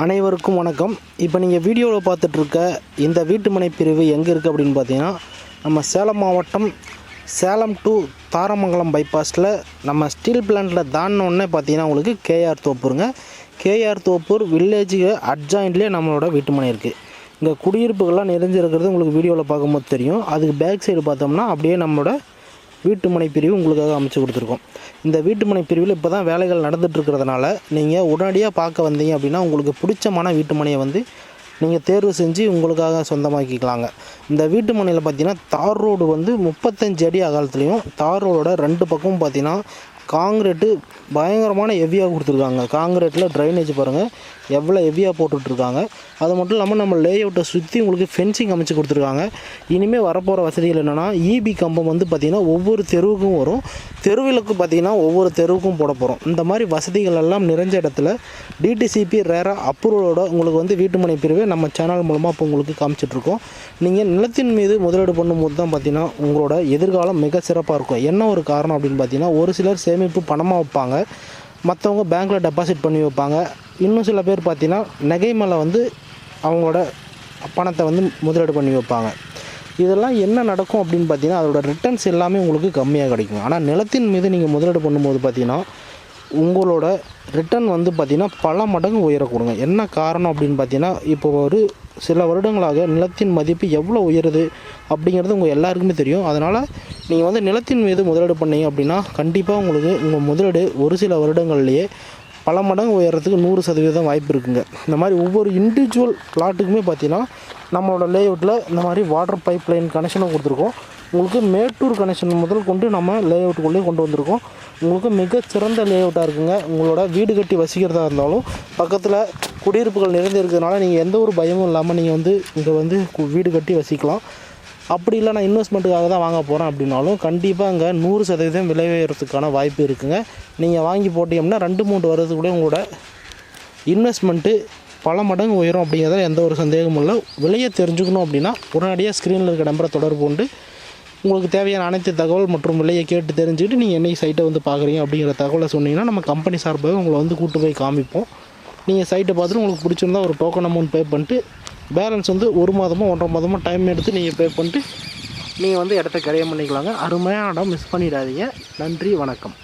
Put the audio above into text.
அனைவருக்கும் வணக்கம். இப்போ நீங்கள் வீடியோவில் பார்த்துட்ருக்க இந்த வீட்டுமனை பிரிவு எங்கே இருக்குது அப்படின்னு பார்த்தீங்கன்னா நம்ம சேலம் மாவட்டம் சேலம் டு தாரமங்கலம் பைபாஸில் நம்ம ஸ்டீல் பிளான்ட்டில் தாண்டினோடனே பார்த்தீங்கன்னா உங்களுக்கு கேஆர் தோப்பூருங்க. கேஆர் தோப்பூர் வில்லேஜுக்கு அட்ஜாயின்ட்லேயே நம்மளோட வீட்டுமனை இருக்குது இங்கே குடியிருப்புகள்லாம் நிறைஞ்சிருக்கிறது உங்களுக்கு வீடியோவில் பார்க்கும்போது தெரியும். அதுக்கு பேக் சைடு பார்த்தோம்னா அப்படியே நம்மளோட வீட்டுமனை பிரிவு உங்களுக்காக அமைச்சு கொடுத்துருக்கோம். இந்த வீட்டுமனை பிரிவில் இப்போ தான் வேலைகள் நடந்துகிட்ருக்கிறதுனால நீங்கள் உடனடியாக பார்க்க வந்தீங்க அப்படின்னா உங்களுக்கு பிடிச்சமான வீட்டுமனையை வந்து நீங்கள் தேர்வு செஞ்சு உங்களுக்காக சொந்தமாக்கிக்கலாங்க. இந்த வீட்டு மனையில் பார்த்தீங்கன்னா தார் ரோடு வந்து முப்பத்தஞ்சு அடி அகலத்துலேயும் தார் ரோடோட ரெண்டு பக்கமும் பார்த்தீங்கன்னா காங்கிரீட்டு பயங்கரமான ஹெவியாக கொடுத்துருக்காங்க. காங்கிரீட்டில் ட்ரைனேஜ் பாருங்கள் எவ்வளோ ஹெவியாக போட்டுட்ருக்காங்க. அது மட்டும் இல்லாமல் நம்ம லே அவுட்டை சுற்றி உங்களுக்கு ஃபென்சிங் அமைச்சு கொடுத்துருக்காங்க. இனிமேல் வரப்போகிற வசதிகள் என்னென்னா இபி கம்பம் வந்து பார்த்திங்கன்னா ஒவ்வொரு தெருவுக்கும் வரும். தெருவிலுக்கு பார்த்திங்கன்னா ஒவ்வொரு தெருவுக்கும் போட போகிறோம் இந்த மாதிரி வசதிகள் எல்லாம் நிறைஞ்ச இடத்துல டிடிசிபி ரேராக அப்ரூவலோட உங்களுக்கு வந்து வீட்டுமனை பிரிவை நம்ம சேனல் மூலமாக இப்போ உங்களுக்கு காமிச்சிட்ருக்கோம். நீங்கள் நிலத்தின் மீது முதலீடு பண்ணும்போது தான் பார்த்தீங்கன்னா உங்களோட எதிர்காலம் மிக சிறப்பாக இருக்கும். என்ன ஒரு காரணம் அப்படின்னு பார்த்தீங்கன்னா ஒரு சிலர் சேமிப்பு பணமாக வைப்பாங்க. மற்றவங்க பேங்க்கில் டெபாசிட் பண்ணி வைப்பாங்க. இன்னும் சில பேர் பார்த்தீங்கன்னா நகை மேலே வந்து அவங்களோட பணத்தை வந்து முதலீடு பண்ணி வைப்பாங்க. இதெல்லாம் என்ன நடக்கும் அப்படின்னு பார்த்தீங்கன்னா அதோட ரிட்டர்ன்ஸ் எல்லாமே உங்களுக்கு கம்மியாக கிடைக்கும். ஆனால் நிலத்தின் மீது நீங்கள் முதலீடு பண்ணும்போது பார்த்தீங்கன்னா உங்களோட ரிட்டர்ன் வந்து பார்த்திங்கன்னா பல மடங்கு உயரக்கூடுங்க. என்ன காரணம் அப்படின்னு பார்த்தீங்கன்னா இப்போ ஒரு சில வருடங்களாக நிலத்தின் மதிப்பு எவ்வளோ உயருது அப்படிங்கிறது உங்கள் எல்லாருக்குமே தெரியும். அதனால் நீங்கள் வந்து நிலத்தின் மீது முதலீடு பண்ணீங்க அப்படின்னா கண்டிப்பாக உங்களுக்கு உங்கள் முதலீடு ஒரு சில வருடங்கள்லேயே பல மடங்கு உயரத்துக்கு நூறு சதவீதம் வாய்ப்பு இருக்குங்க. இந்த மாதிரி ஒவ்வொரு இண்டிவிஜுவல் பிளாட்டுக்குமே பார்த்தீங்கன்னா நம்மளோட லேஅவுட்டில் இந்த மாதிரி வாட்டர் பைப் லைன் கனெக்ஷனும் கொடுத்துருக்கோம். உங்களுக்கு மேட்டூர் கனெக்ஷன் முதல் கொண்டு நம்ம லேஅவுட்டுக்குள்ளேயே கொண்டு வந்திருக்கோம். உங்களுக்கு மிகச்சிறந்த லேஅவுட்டாக இருக்குங்க. உங்களோட வீடு கட்டி வசிக்கிறதா இருந்தாலும் பக்கத்தில் குடியிருப்புகள் நிறைந்து இருக்கிறதுனால நீங்கள் எந்த ஒரு பயமும் இல்லாமல் நீங்கள் வந்து இங்கே வந்து கு- வீடு கட்டி வசிக்கலாம். அப்படி இல்லை நான் இன்வெஸ்ட்மெண்ட்டுக்காக தான் வாங்க போகிறேன் அப்படின்னாலும் கண்டிப்பாக அங்கே நூறு சதவீதம் விலை உயரத்துக்கான வாய்ப்பு இருக்குங்க. நீங்கள் வாங்கி போட்டீங்கன்னா ரெண்டு மூணு வருடத்துக்குள்ளே உங்களோட இன்வெஸ்ட்மெண்ட்டு பல மடங்கு உயரும் அப்படிங்கிறதுல எந்த ஒரு சந்தேகமும் இல்லை. விலையை தெரிஞ்சுக்கணும் அப்படின்னா உடனடியாக ஸ்க்ரீனில் இருக்க நம்பரை தொடர்பு கொண்டு உங்களுக்கு தேவையான அனைத்து தகவல் மற்றும் விலையை கேட்டு தெரிஞ்சுக்கிட்டு நீங்கள் என்னைக்கு சைட்டை வந்து பார்க்குறீங்க அப்படிங்கிற தகவலை சொன்னீங்கன்னா நம்ம கம்பெனி சார்பாக உங்களை வந்து கூட்டு போய் காமிப்போம். நீங்கள் சைட்டை பார்த்துட்டு உங்களுக்கு பிடிச்சிருந்தா ஒரு டோக்கன் அமௌண்ட் பே பண்ணிட்டு பேலன்ஸ் வந்து ஒரு மாதமோ ஒன்றரை மாதமோ டைம் எடுத்து நீங்கள் பே பண்ணிட்டு நீங்கள் வந்து இடத்த கரையம் பண்ணிக்கலாங்க. அருமையான இடம் மிஸ் பண்ணிடாதீங்க. நன்றி வணக்கம்.